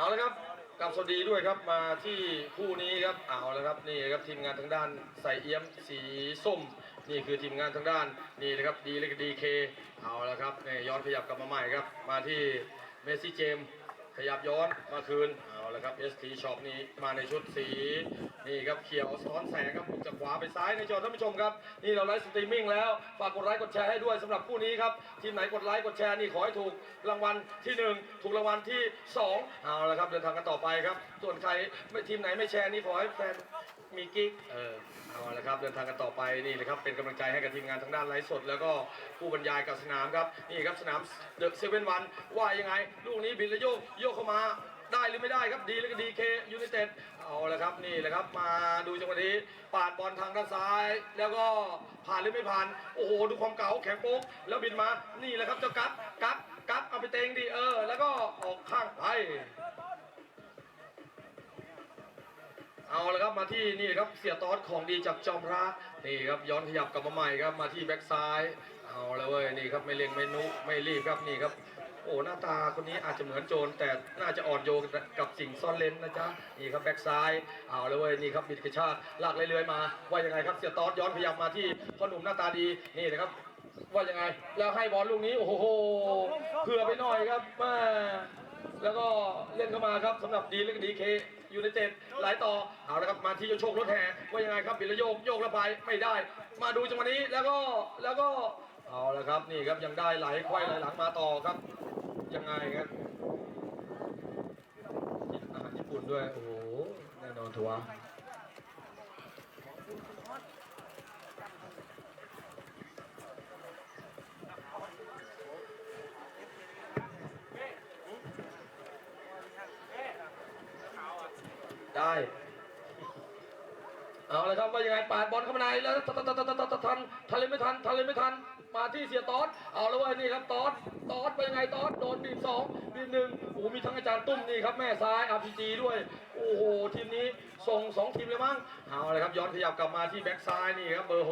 เอาละครับกลับสวัสดีด้วยครับมาที่คู่นี้ครับเอาละครับนี่ครับทีมงานทางด้านใส่เอี้ยมสีส้ม นี่คือทีมงานทางด้านนี่นะครับดีเลกดีเคเอาละครับนี่ย้อนขยับกลับมาใหม่ครับ มาที่เมสซี่เจมส์ขยับย้อนมาคืน เอาละครับ ST Shop นี่มาในชุดสีนี่ครับเขียวซ้อนแสงครับบุกจากขวาไปซ้ายในจอท่านผู้ชมครับ นี่เราไลฟ์สตรีมมิ่งแล้ว ฝากกดไลค์กดแชร์ให้ด้วยสำหรับคู่นี้ครับ ทีมไหนกดไลค์กดแชร์นี่ขอให้ถูกรางวัลที่หนึ่งถูกรางวัลที่สองเอาละครับเดินทางกันต่อไปครับ ส่วนใครไม่ทีมไหนไม่แชร์นี่ขอให้แฟนมีกิ๊กเออเอาละครับเดินทางกันต่อไปนี่เลยครับเป็นกำลังใจให้กับทีมงานทางด้านไลฟ์สด แล้วก็ผู้บรรยายกับสนามครับนี่ครับสนามเดอะเซเว่นวันว่ายังไง ลูกนี้บินแล้วโยกโยกเข้ามา ได้หรือไม่ได้ครับดีแล้วก็ดีเคยูไนเต็ดเอาละครับนี่แหละครับมาดูจังหวะนี้ปาดบอลทางด้านซ้าย แล้วก็ผ่านหรือไม่ผ่านโอ้โหดูความเก่าแข็งโป๊กแล้วบินมานี่แหละครับเจ้ากั๊บกั๊บกั๊บเอาไปเตงดีเออ แล้วก็ออกข้างไปเอาละครับมาที่นี่ครับเสียตอสของดีจากจอมพระนี่ครับย้อนขยับกลับมาใหม่ครับมาที่แบ็กซ้าย เอาละเว้ยนี่ครับไม่เล็งไม่นุไม่รีบครับนี่ครับ โอ้หน้าตาคนนี้อาจจะเหมือนโจรแต่น่าจะอ่อนโยนกับสิ่งซ่อนเลนนะจ๊ะนี่ครับแบ็กซ้ายเอาละเว้ยนี่ครับบิดกระชากลากเรื่อยๆมา ว่ายังไงครับเสียตอสย้อนขยับมมาที่พ่อหนุ่มหน้าตาดีนี่นะครับ ว่ายังไง แล้วให้บอลลูกนี้โอ้โหเผื่อไปหน่อยครับม่แล้วก็เล่นเข้ามาครับสำหรับดีและก็ดีเคยูไนเต็ดไหลต่อเอาละครับมาที่โยโชครถแห่ว่ายังไงครับบิลโยกโยกแล้วไปไม่ได้ มาดูจังหวะนี้แล้วก็แล้วก็เอาละครับนี่ครับยังได้ไหลควายไหลหลังมาต่อครับ ยังไงครับอาหารญี่ปุ่นด้วย โอ้โห แน่นอนทัวร์ได้ เอาเลยครับว่ายังไงปาดบอลเข้ามาในแล้วทันทันทันทันทันทันทันเลยไม่ทันทันเลยไม่ทัน มาที่เสียตอสเอาแล้วว่านี่ครับตอส ตอสเป็นไงตอสโดนบีบสองบีบหนึ่งโอ้มีทั้งอาจารย์ตุ้มนี่ครับแม่ซ้าย RPG ด้วย โอ้โหทีมนี้ส่งสองทีมเลยมั้งเอาเลยครับย้อนขยับกลับมาที่แบ็กซ้ายนี่ครับเบอร์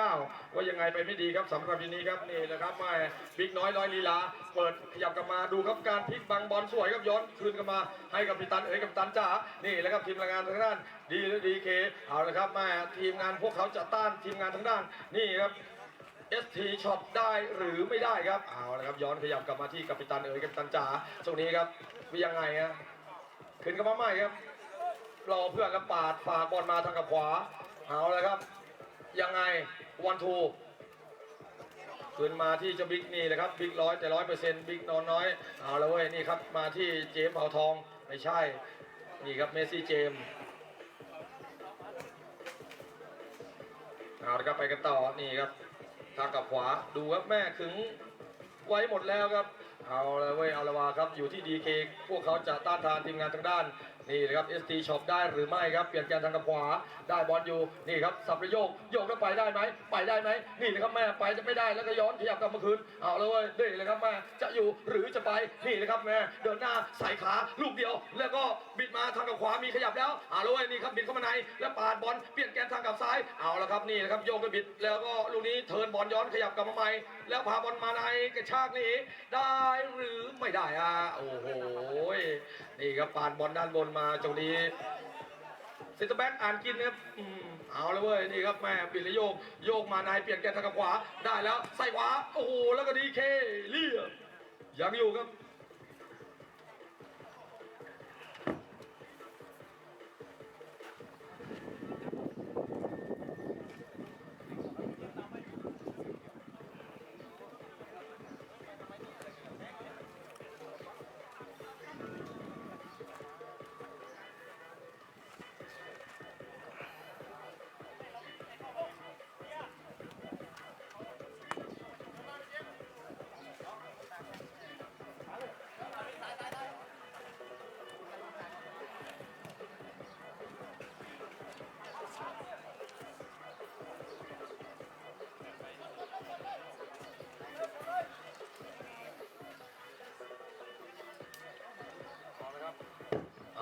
69 ว่ายังไงไปไม่ดีครับสำหรับทีนี้ครับนี่แหละครับแม่บิ๊กน้อยร้อยลีลาเปิดขยับกลับมาดูครับการพลิกบังบอลสวยครับย้อนคืนกลับมาให้กับพิตันเอ๋ยกับตันจ๋านี่แหละครับทีมงานทางด้านดีและดีเคเอาละครับแม่ทีมงานพวกเขาจะต้านทีมงานทางด้านนี่ครับ ST ช็อปได้หรือไม่ได้ครับเอาละครับย้อนขยับกลับมาที่กัปตันเอ๋ยกัปตันจ๋าช่วงนี้ครับว่ายังไงฮะขึ้นกับมาใหม่ครับรอเพื่อนแล้วปาดฝากบอลมาทางกับขวาเอาละครับ ยังไงวันทูขึ้นมาที่เจ้าบิ๊กนี่นะครับบิ๊กร้อยแต่ร้อยเปอร์เซ็นต์บิ๊กนอนน้อยเอาละเว้ยนี่ครับมาที่เจมส์เผาทองไม่ใช่นี่ครับเมซี่เจมส์เอาละครับไปกันต่อนี่ครับ ทางกับขวาดูครับแม่ขึงไว้หมดแล้วครับ เอาละเว้ยเอาละวาครับอยู่ที่ดีเคพวกเขาจะต้านทานทีมงานทางด้าน นี่นะครับ ST Shop ได้หรือไม่ครับ เปลี่ยนแกนทางขวา ได้บอลอยู่ นี่ครับ สับระโยก โยกแล้วไปได้ไหม ไปได้ไหม นี่นะครับแม่ไปจะไม่ได้ แล้วก็ย้อนขยับกลับมาคืน เอาเลยเว้ยนี่เลยครับแม่ จะอยู่หรือจะไป นี่เลยครับแม่ เดินหน้าใส่ขาลูกเดียว แล้วก็บิดมาทางขวา มีขยับแล้ว เอาเลยเว้ยนี่ครับบิดเข้ามาใน แล้วปาดบอล เปลี่ยนแกนทางกับซ้าย เอาละครับนี่นะครับโยกแล้วบิด แล้วก็ลูกนี้เทิร์นบอลย้อนขยับกลับมาใหม่ แล้วพาบอลมาในกระชากนี่ได้หรือไม่ได้อะ โอ้โห นี่ครับปาดบอลด้านบนมาตรงนี้เซนเตอร์แบ็กอ่านกินนะครับอืมเอาแล้วเว้ยนี่ครับแม่ปิดแล้วโยก โยกมานายเปลี่ยนแกนทางกับขวาได้แล้วใส่ขวาโอ้โหแล้วก็ดีเคเรียบยังอยู่ครับ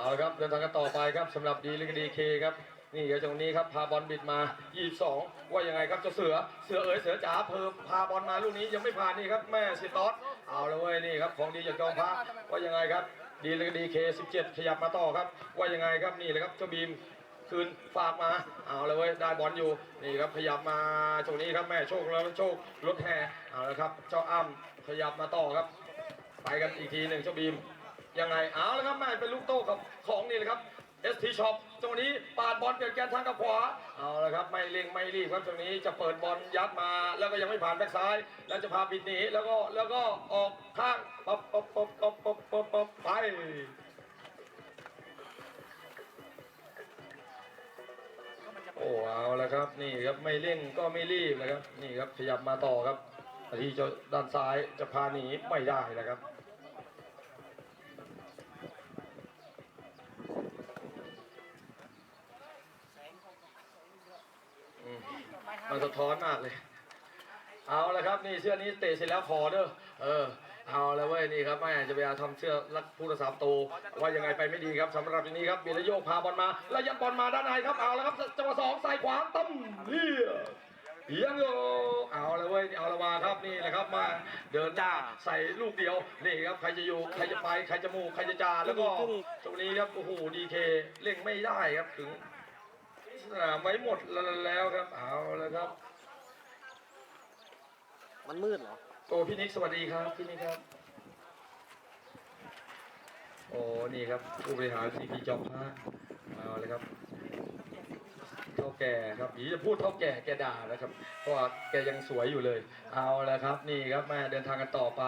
เอาละครับเดินทางกันต่อไปครับสำหรับดีลิกดีเคครับ นี่เดี๋ยวตรงนี้ครับพาบอลบิดมา 22 ว่ายังไงครับเจะเสือเสือเอ๋ยเสือจ๋าเพิ่มพาบอลมาลูกนี้ยังไม่ผ่านนี่ครับแม่สิตอสเอาเลยเว้ยนี่ครับของดีจากจอมพระว่ายังไงครับ ดีเลยดีเคสิบเจ็ดขยับมาต่อครับ ว่ายังไงครับนี่เลยครับเจ้าบีมคืนฝากมาเอาเลยเว้ยได้บอลอยู่นี่ครับขยับมาตรงนี้ครับแม่โชคแล้วโชครถแห่เอาละครับ เจ้าอ้ำขยับมาต่อครับ ไปกันอีกทีหนึ่งเจ้าบีม ยังไงเอาละครับแม่เป็นลูกโต้กับของนี่เลยครับ ST Shop ตรงนี้ปาดบอลเปลี่ยนแกนทางกับขวาเอาละครับไม่เร่งไม่รีบครับตรงนี้จะเปิดบอลยัดมาแล้วก็ยังไม่ผ่านแบ็คซ้าย แล้วจะพาปิดหนีแล้วก็แล้วก็ออกข้างป๊อปป๊อปป๊อปป๊อปป๊อปป๊อปป๊อปไปโอ้เอาละครับนี่ครับไม่เร่งก็ไม่รีบนะครับนี่ครับขยับมาต่อครับที่จะด้านซ้ายจะพาหนีไม่ได้นะครับ มันสะท้อนมากเลย เอาละครับนี่เสื้อนี้เตะเสร็จแล้วขอเด้อเออ เอาแล้วเว้ยนี่ครับแม่จะไปเอาทำเสื้อรักผู้รักษาประตูว่ายังไงไปไม่ดีครับสำหรับทีนี้ครับเบียร์โยกพาบอลมาแล้วยัดบอลมาด้านในครับเอาแล้วครับจังหวะสองใส่ขวาตั้มเฮียเฮียโยเอาแล้วเว้ยเอาละวาครับนี่แหละครับมาเดินหน้าใส่ลูกเดียวนี่ครับใครจะอยู่ใครจะไปใครจะมูใครจะจาแล้วก็ตรงนี้ครับโอ้โหดีเคเล่งไม่ได้ครับถึง สนามไว้หมดแล้วครับ เอาแล้วครับ มันมืดเหรอ โอ้พี่นิกสวัสดีครับพี่นิกครับ โอ้นี่ครับ ผู้บริหารซีพีจอมพระเอาเลยครับเท่าแก่ครับผีจะพูดเท่าแก่แกด่านะครับ เพราะว่าแกยังสวยอยู่เลย เอาละครับ นี่ครับแม่เดินทางกันต่อไป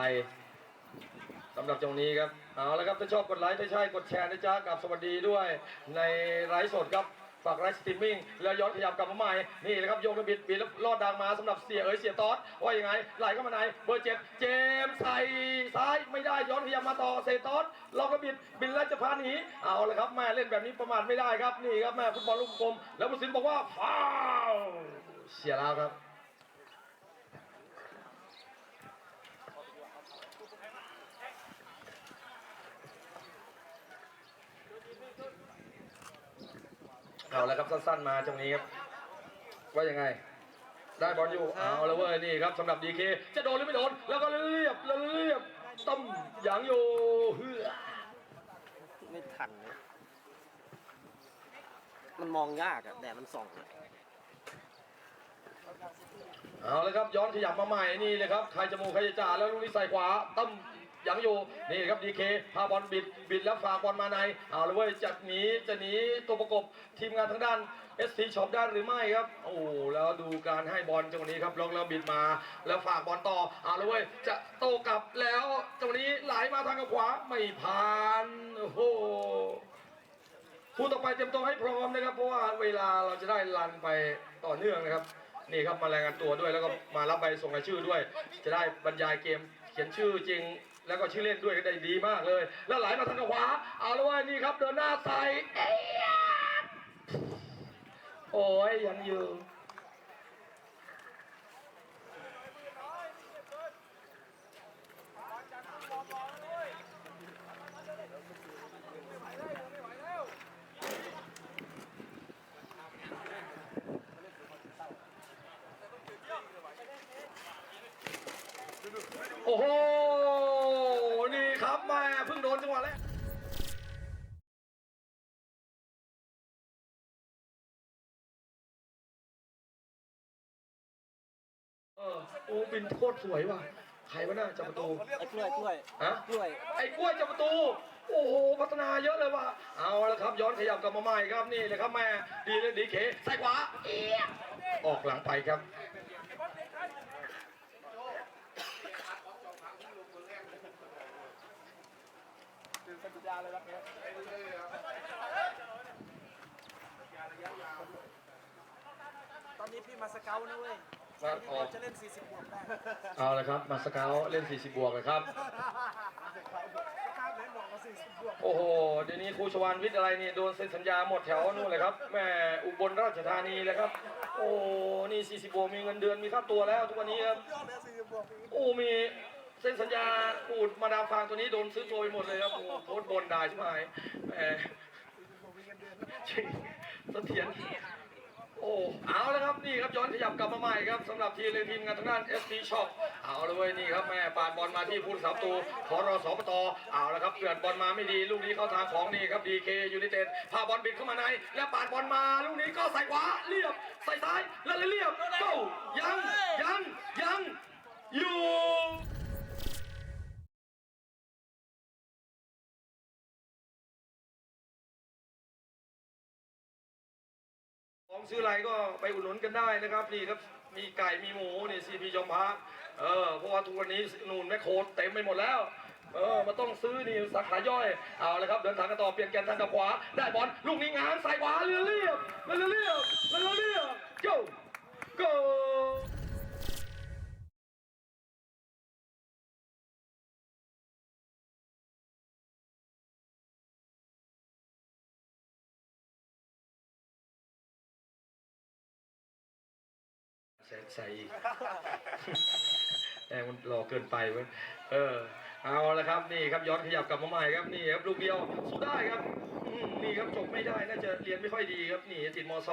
สำหรับตรงนี้ครับ เอาละครับ ถ้าชอบกดไลค์ ถ้าใช่กดแชร์นะจ๊ะกับสวัสดีด้วยในไลฟ์สดครับ ฝากไลฟ์สตรีมมิ่งแล้วย้อนขยับกลับมาใหม่นี่นะครับโยกระบิดบิดแล้วลอดดังมาสำหรับเสียเอ๋ยเสียตอสว่ายังไงไหลเข้ามาในเบอร์เจ็ดเจมส์ใส่ซ้ายไม่ได้ย้อนขยับมาต่อเซตอสลอกระบิดบินแล้วจะพาหนีเอาละครับแม่เล่นแบบนี้ประมาทไม่ได้ครับนี่ครับแม่ฟุตบอลลูกกลมแล้วผู้สินบอกว่าฟาวเสียแล้วครับ เอาแล้วครับสั้นๆมาตรงนี้ครับว่ายังไง ได้บอลอยู่เอาแล้วเว้ยนี่ครับสำหรับดีเคจะโดนหรือไม่โดนแล้วก็เรียบแล้วเรียบต้มหยางอยู่เฮือไม่ทันเลยมันมองยากอะแดดมันส่องอะเอาแล้วครับย้อนขยับมาใหม่นี่เลยครับใครจะมูใครจะจ่าแล้วลูกนี้ใส่ขวาต้มห ยางอยู่นี่ครับดีเคพาบอลบิดบิดแล้วฝากบอลมาในเอาแล้วเว้ยจะหนีจะหนีตัวประกบทีมงานทางด้านเอสทีช็อปได้หรือไม่ครับ โอ้แล้วดูการให้บอลจังหวะนี้ครับลอกแล้วบิดมา แล้วฝากบอลต่อเอาแล้วเว้ยจะโตกลับแล้วจังหวะนี้ไหลมาทางกับขวาไม่ผ่านโอ้โหคู่ต่อไปเตรียมตัวให้พร้อมนะครับ เพราะว่าเวลาเราจะได้รันไปต่อเนื่องนะครับนี่ครับมารายงานตัวด้วยแล้วก็มารับใบส่งรายชื่อด้วย จะได้บรรยายเกม เขียนชื่อจริง แล้วก็ชื่อเล่นด้วยก็ได้ดีมากเลย แล้วไหลมาทางขวาเอาล้วเว้ยนี่ครับเดินหน้าใส่เอ๊ะโอ้ยยังอยู่โอ้โห เพิ่งโดนจังหวะแรกเออโอ้บินโคตรสวยว่ะใครวะน่าจับประตูไอ้กล้วยกล้วยฮะกล้วยไอ้กล้วยจับประตู โอ้โหพัฒนาเยอะเลยว่ะเอาละครับ ย้อนขยับกลับมาใหม่ครับนี่เลยครับแม่ดีเลยดีเคใส่ขวาเอี๊ยะออกหลังไปครับ ตอนนี้พี่มาสเกลนะเว้ยมาออกจะเล่น 40 บวกได้เอาละครับ มาสเกาเล่น 40 บวกเลยครับ ข้ามเล่นบอกมา40 บวกโอ้โห เดี๋ยวนี้ครูชวานวิทย์อะไรนี่โดนเซ็นสัญญาหมดแถวนู่นเลยครับแม่อุบลราชธานีเลยครับ โอ้ นี่ 40 บวกมีเงินเดือนมีค่าตัวแล้วทุกวันนี้ครับ ยอดเลย40 บวก โอ้มี เซ็นสัญญาอูดมาดามฟางตัวนี้โดนซื้อตัวไปหมดเลยครับโอ้โพสต์บนด่าใช่ไหมแหมจริงเสถียรโอ้เอาแล้วครับนี่ครับย้อนขยับกลับมาใหม่ครับสำหรับทีมเลยทีมงานทางด้าน SP Shop เอาเลยเว้ยนี่ครับแม่ปาดบอลมาที่ผู้รักษาประตูขอรอสปตเอาละครับเกิดบอลมาไม่ดี ลูกนี้เข้าทางของนี่ครับดีเคยูไนเต็ดพาบอลบิดเข้ามาใน แล้วปาดบอลมา ลูกนี้ก็ใส่ขวาเรียบใส่ซ้ายแล้วเรียบโก้ายังยังยังอยู่ ซื้ออะไรก็ไปอุดหนุนกันได้นะครับนี่ครับมีไก่มีหมูนี่ซีพีจอมพระเออเพราะว่าทุกวันนี้นูนแมคโครเต็มไปหมดแล้วเออมันต้องซื้อนี่สาขาย่อยเอาเลยครับเดินทางกันต่อเปลี่ยนแกนทางกับขวา ได้บอลลูกนี้งานใส่ขวาเรียบเรียบเรียบเรียบเรียบเรียบ go ใส่อีกแต่มันรอเกินไปเว้ยเออ เอาละครับนี่ครับย้อนขยับกลับมาใหม่ครับนี่ครับลูกเดียวสู้ได้ครับนี่ครับจบไม่ได้น่าจะเรียนไม่ค่อยดีครับนี่ติดมส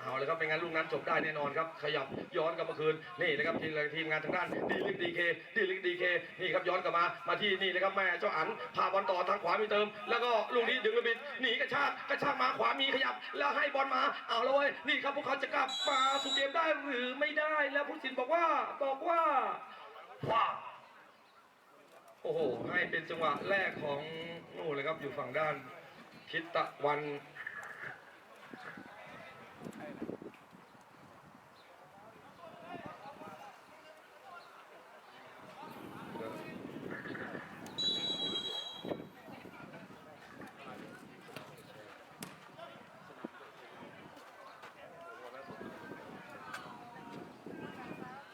เอาละครับไม่งั้นลูกนั้นจบได้แน่นอนครับขยับย้อนกลับมาคืนนี่นะครับทีมทีมงานทางด้านดีลิกดีเคดีลิกดีเคนี่ครับย้อนกลับมามาที่นี่นะครับแม่เจ้าอันพาบอลต่อทางขวามีเติม แล้วก็ลูกนี้ดึงระบิดหนีกระชากกระชากมาขวามีขยับ แล้วให้บอลมาเอาล้วเว้ยนี่ครับพวกเขาจะกลับมาสู่เกมได้หรือไม่ได้แล้วผู้สินบอกว่าบอกว่าว้า โอ้โห ให้เป็นจังหวะแรกของนู่นเลยครับอยู่ฝั่งด้านทิศตะวัน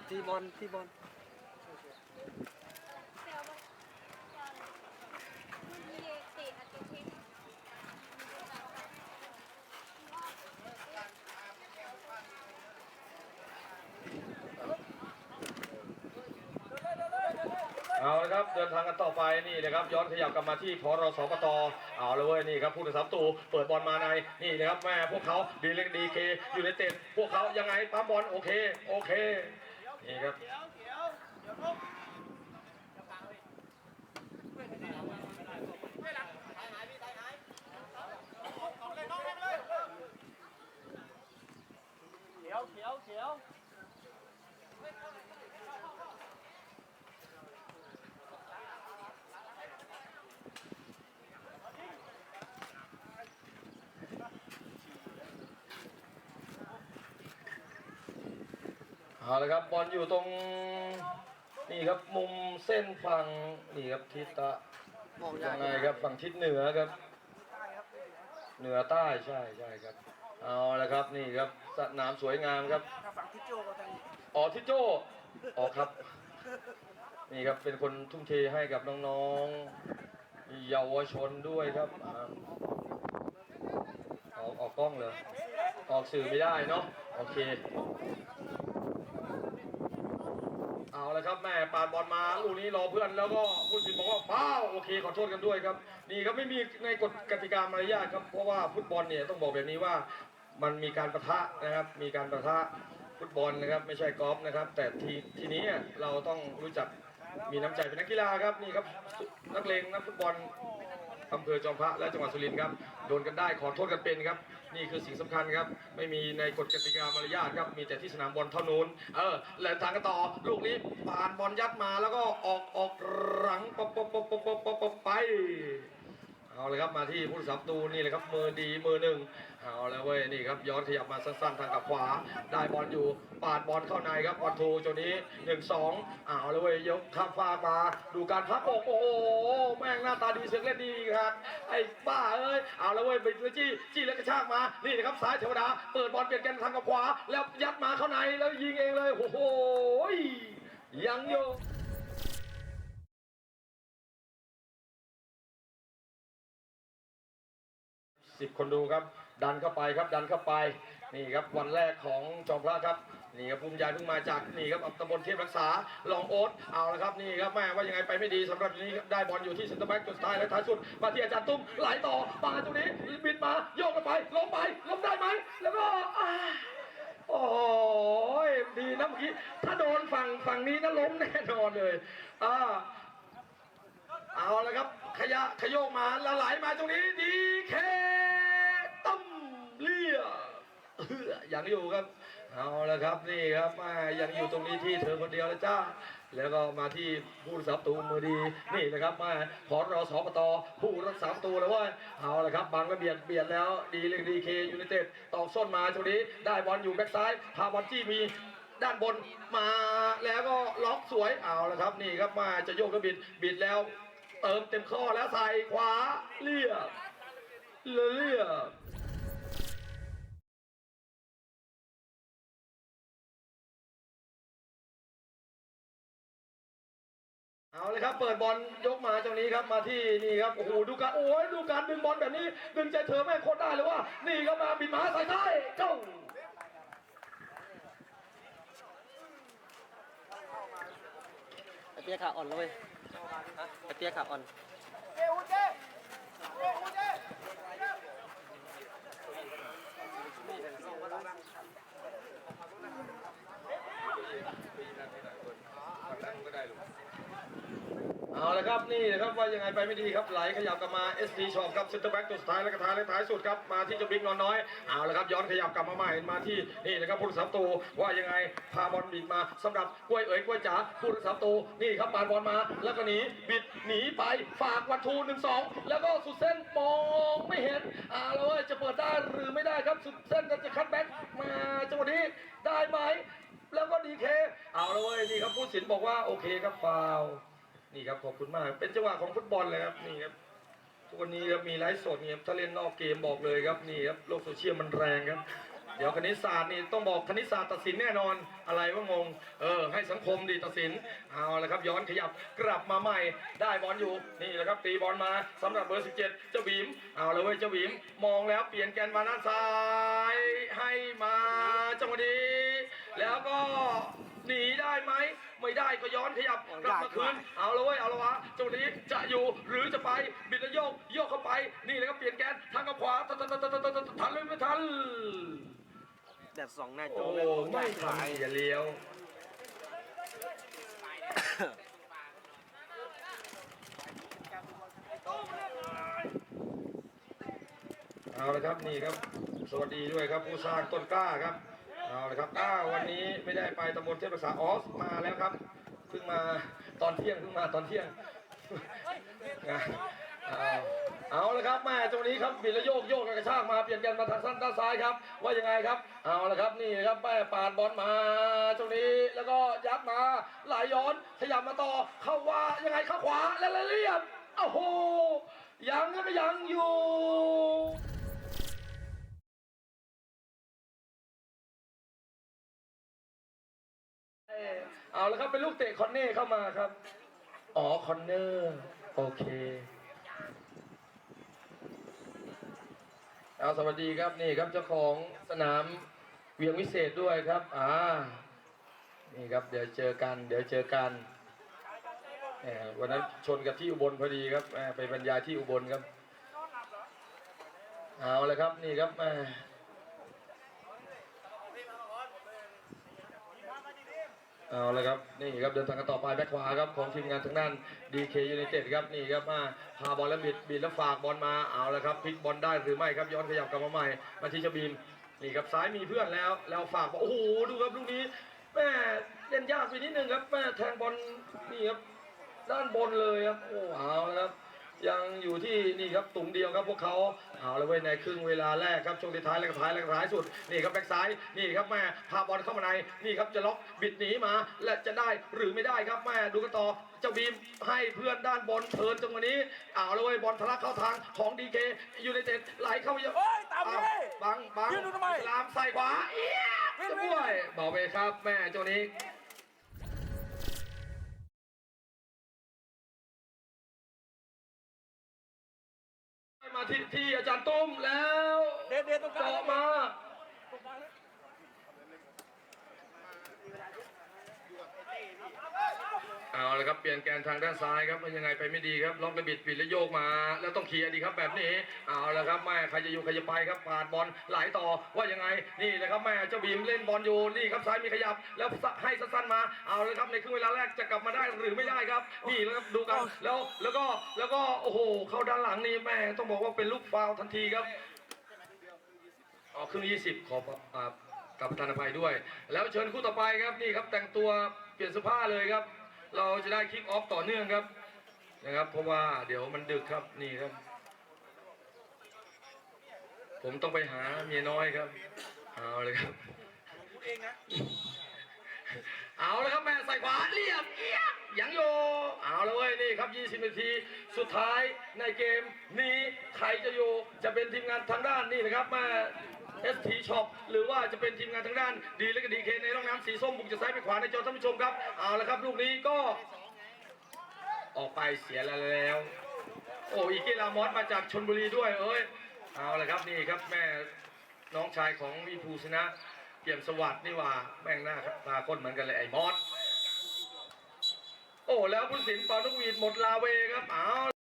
ทีบอลทีบอล เอาละครับ เดินทางกันต่อไปนี่นะครับย้อนขยับกลับมาที่พรสปตเอาเลยเว้ยนี่ครับผู้ตัดสินตูเปิดบอลมาในนี่นะครับแม่พวกเขาดีเล็กดีเคอยู่ในเต็ดพวกเขายังไงปั๊มบอลโอเคโอเคนี่ครับเขียวเขียวเขียว เอาละครับบอลอยู่ตรงนี่ครับมุมเส้นฝั่งนี่ครับทิศตะยังไงครับฝั่งทิศเหนือครับ เหนือใต้ใช่ใช่ครับ เอาละครับนี่ครับสนามสวยงามครับฝั่งทิศโจก็ทางอ๋อทิศโจอ๋อครับ นี่ครับเป็นคนทุ่มเทให้กับน้องๆเยาวชนด้วยครับอออกออกกล้องเลยออกสื่อไม่ได้เนาะโอเค เอาละครับแม่ปาดบอลมาลูกนี้รอเพื่อนแล้วก็ผู้สินบอกว่าเป้าโอเคขอโทษกันด้วยครับ นี่ครับไม่มีในกฎกติกามารยาทครับเพราะว่าฟุตบอลเนี่ยต้องบอกแบบนี้ว่ามันมีการประทะนะครับ มีการประทะฟุตบอลนะครับ ไม่ใช่กอล์ฟนะครับ แต่ทีทีนี้เราต้องรู้จักมีน้ำใจเป็นนักกีฬาครับนี่ครับนักเลงนักฟุตบอล อำเภอจอมพระและจังหวัดสุรินทร์ครับโดนกันได้ขอโทษกันเป็นครับ นี่คือสิ่งสำคัญครับ ไม่มีในกฎกติกามารยาทครับมีแต่ที่สนามบอลเท่านู้นเออแล้วทางกันต่อลูกนี้ผ่านบอลยัดมาแล้วก็ออกออกหลังปปปปปปปไป เอาเลยครับมาที่ผู้รักษาประตูนี่เลยครับมือดีมือหนึ่งเอาแล้วเว้ยนี่ครับย้อนขยับมาสั้นๆทางกับขวา ได้บอลอยู่ปาดบอลเข้าในครับบอลทูตัวนี้หนึ่งสองเอาแล้วเว้ยยกข้ามฟากมาดูการพักอกโอ้โหแม่งหน้าตาดีเสียงเล่นดีครับไอ้บ้าเอ้ยเอาแล้วเว้ยไปจี้จี้แล้วกระชากมานี่นะครับซ้ายเทวดาเปิดบอลเปลี่ยนกันทางกับขวา แล้วยัดมาเข้าในแล้วยิงเองเลยโอ้โหยังอยู่ สิบคนดูครับ ดันเข้าไปครับดันเข้าไปนี่ครับวันแรกของจอมพระครับนี่ครับภูมิใจเพิ่งมาจากนี่ครับตำบลเทพรักษาลองโอ๊ตเอาละครับนี่ครับแม่ว่ายังไงไปไม่ดีสำหรับนี้ครับได้บอลอยู่ที่เซนเตอร์แบ็กจุดสุดท้ายและท้ายสุดมาที่อาจารย์ตุ้มไหลต่อมาตรงนี้บินมาโยกกันไปลงไปลงได้ไหมแล้วก็อ่าโอ้โหครับเมื่อกี้ถ้าโดนฝั่งฝั่งนี้นะล้มแน่นอนเลยอ่าเอาละครับ ขยะขยโยกมาละไหลมาตรงนี้ดีเคตั้มเลี่ยเอื้อ ยังอยู่ครับ เอาละครับนี่ครับมายังอยู่ตรงนี้ที่เธอคนเดียวแล้วจ้าแล้วก็มาที่ผู้รักษาประตูมือดีนี่นะครับมาขอรอสอปตผู้รักษาประตูแล้วเว่าเอาละครับบังระเบียดเบียดแล้วดีเลยดีเคยูไนเต็ดตอกส้นมาตรงนี้ได้บอลอยู่แบ็คซ้ายพาบอลจี้มีด้านบนมาแล้วก็ล็อกสวยเอาละครับ นี่ครับมาจะโยกแล้วบิดบิดแล้ว เติมเต็มข้อแล้วใส่ขวาเลี่ยเลี่ย เอาเลยครับ เปิดบอลยกมาตรงนี้ครับมาที่นี่ครับโอ้โหดูการโอ้ยดูการดึงบอลแบบนี้ดึงใจเธอแม่งโคตรได้เลยว่า นี่ก็มาบินมาใส่ท้ายเจ้าไอเปียขาอ่อนเลยไอเปียขาอ่อนเเอาละครับนี่นะครับว่ายังไงไปไม่ดีครับไหลขยับกลับมา SD Shop ครับเซนเตอร์แบ็กตัวสุดท้ายและกระทายและท้ายสุดครับมาที่เจ้าบิ๊กนอนน้อยเอาละครับย้อนขยับกลับมาใหม่มาที่นี่นะครับผู้รักษาประตูว่ายังไงพาบอลบิดมาสำหรับกล้วยเอ๋ยกล้วยจ๋าผู้รักษาประตูนี่ครับปาดบอลมาแล้วก็หนีบิดหนีไปฝากวันทูหนึ่งสองแล้วก็สุดเส้นมองไม่เห็นเอาละเว้ยจะเปิดได้หรือไม่ได้ครับสุดเส้นจะคัดแบ็กมาจังหวะนี้ได้ไหมแล้วก็ดีเคเอาละเว้ยนี่ครับผู้สินบอกว่าโอเคครับฟาว นี่ครับขอบคุณมาก เป็นจังหวะของฟุตบอลเลยครับนี่ครับทุกวันนี้ครับมีไลฟ์สดเนี่ยครับถ้าเล่นนอกเกมบอกเลยครับนี่ครับโลกโซเชียลมันแรงครับ เดี๋ยวคณิตศาสตร์นี่ต้องบอกคณิตศาสตร์ตัดสินแน่นอนอะไรว่างงเออให้สังคมดีตัดสินเอาละครับย้อนขยับกลับมาใหม่ได้บอลอยู่นี่แหละครับตีบอลมาสำหรับเบอร์ 17 เจ้าบีมเอาเลยเว้ยเจ้าบีมมองแล้วเปลี่ยนแกนมาด้านซ้ายให้มาจังหวะนี้แล้วก็หนีได้ไหม ไม่ได้ก็ย้อนขยับกลับมาคืนเอาละเว้ยเอาละวะจังหวะนี้จะอยู่หรือจะไปบิดแล้วโยกโยกเข้าไป นี่เลยครับเปลี่ยนแกนทางกับขวาทันทันทันทันทันทันทันเลยไม่ทันแดดสองหน้าโจโอ้เลยไม่ทันอย่าเลี้ยวเอาละครับนี่ครับ สวัสดีด้วยครับผู้สร้างต้นกล้าครับ เอาละครับอ้าววันนี้ไม่ได้ไปตำบลเทพรักษาออสมาแล้วครับเพิ่งมาตอนเที่ยงเพิ่งมาตอนเที่ยงเอาเอาละครับแม่ตรงนี้ครับบิดแล้วโยกโยกกระชากมาเปลี่ยนกันมาทางสั้นด้านซ้ายครับ ว่ายังไงครับ เอาละครับนี่ครับแม่ปาดบอลมาตรงนี้แล้วก็ยัดมาไหลย้อนขยับมาต่อเข้าว่ายังไงเข้าขวาแล้วเรียบโอ้โหยังก็ยังอยู่ เอาละครับเป็นลูกเตะคอนเน่เข้ามาครับ อ๋อคอนเนอร์โอเคเอาสวัสดีครับนี่ครับเจ้าของสนามเวียงวิเศษด้วยครับอ่านี่ครับเดี๋ยวเจอกัน เดี๋ยวเจอกันแหมวันนั้นชนกับที่อุบลพอดีครับไปบรรยายที่อุบลครับเอาละครับนี่ครับแหม เอาละครับนี่ครับเดินทางกันต่อไปแบ็คขวาครับของทีมงานทางด้าน DK United ครับนี่ครับมาพาบอลแล้วบิดบิดแล้วฝากบอลมาเอาละครับพลิกบอลได้หรือไม่ครับย้อนขยับกลับมาใหม่มาที่เจาบีมนี่ครับซ้ายมีเพื่อนแล้วแล้วฝากบอลโอ้โหดูครับลูกนี้แม่เล่นยากไปนิดนึงครับแม่แทงบอลนี่ครับด้านบนเลยครับโอ้เอาละครับ ยังอยู่ที่นี่ครับตุ่มเดียวครับพวกเขาเอาเลยเว้ยในครึ่งเวลาแรกครับช่วงท้ายแล้วก็ท้ายแล้วก็ท้ายสุดนี่ครับแบ็กซ้ายนี่ครับแม่พาบอลเข้ามาในนี่ครับจะล็อกบิดหนีมา และจะได้หรือไม่ได้ครับแม่ดูกันต่อเจ้าบีมให้เพื่อนด้านบนเทิร์นจังหวะนี้เอาเลยเว้ยบอลทะลักเข้าทางของดีเคยูไนเต็ดไหลเข้าไปยังโอ้ยตามอ้าวเลยบังบังยืนดูทำไมลามใส่ขวาเอี๊ยะวิ่งจะวิ่งบ้วยบอกไปครับแม่เจ้านี้ ที่ที่อาจารย์ตุ้มแล้วเด็ดเด็ดตรงกลางเจาะมา เเอา ละครับเปลี่ยนแกนทางด้านซ้ายครับยังไงไปไม่ดีครับล็อกระบิดปิดแล้วโยกมา แล้วต้องเคลียร์ดีครับแบบนี้เอาละครับแม่ใครจะอยู่ใครจะไปครับปาดบอลไหลต่อว่ายังไงนี่แหละครับแม่เจ้าบีมเล่นบอลอยู่นี่ครับซ้ายมีขยับ แล้วให้สั้นๆมาเอาลยครับในครึ่งเวลาแรกจะกลับมาได้หรือไม่ได้ครับ นี่แล้วครับดูกันแล้วแล้วก็แล้วก็โอ้โหเข้าด้านหลังนี่แม่ต้องบอกว่าเป็นลูกฟาวทันทีครับออกครึ่งยี่สิบขออ่ากับประธานอภัยด้วย แล้วเชิญคู่ต่อไปครับนี่ครับแต่งตัวเปลี่ยนเสื้อผ้าเลยครับ เราจะได้คิกออฟต่อเนื่องครับนะครับ เพราะว่าเดี๋ยวมันดึกครับนี่ครับ ผมต้องไปหาเมียน้อยครับ เอาเลยครับพูดเองนะเอาเลยครับแม่ใส่ขวาเรียบเอียดยังโย เอาเลยเว้ยนี่ครับ 20 นาที สุดท้ายในเกมนี้ใครจะอยู่จะเป็นทีมงานทางด้านนี่นะครับมา เอสทีช็อปหรือว่าจะเป็นทีมงานทางด้าน ดีและก็ดีเคในร่องน้ำสีส้มบุกจะซ้ายไปขวาในจอท่านผู้ชมครับเอาละครับลูกนี้ก็ ออกไปเสียแล้ว โอ้อีเกลามอสมาจากชนบุรีด้วยเอ้ยเอาละครับนี่ครับแม่น้องชายของวีภูชนะเปี่ยมสวัสดิ์นี่ว่าแม่งหน้าครับตาคนเหมือนกันเลยไอ้มอสโอ้แล้วผู้สินเป่านกหวีดหมดลาเวครับเอา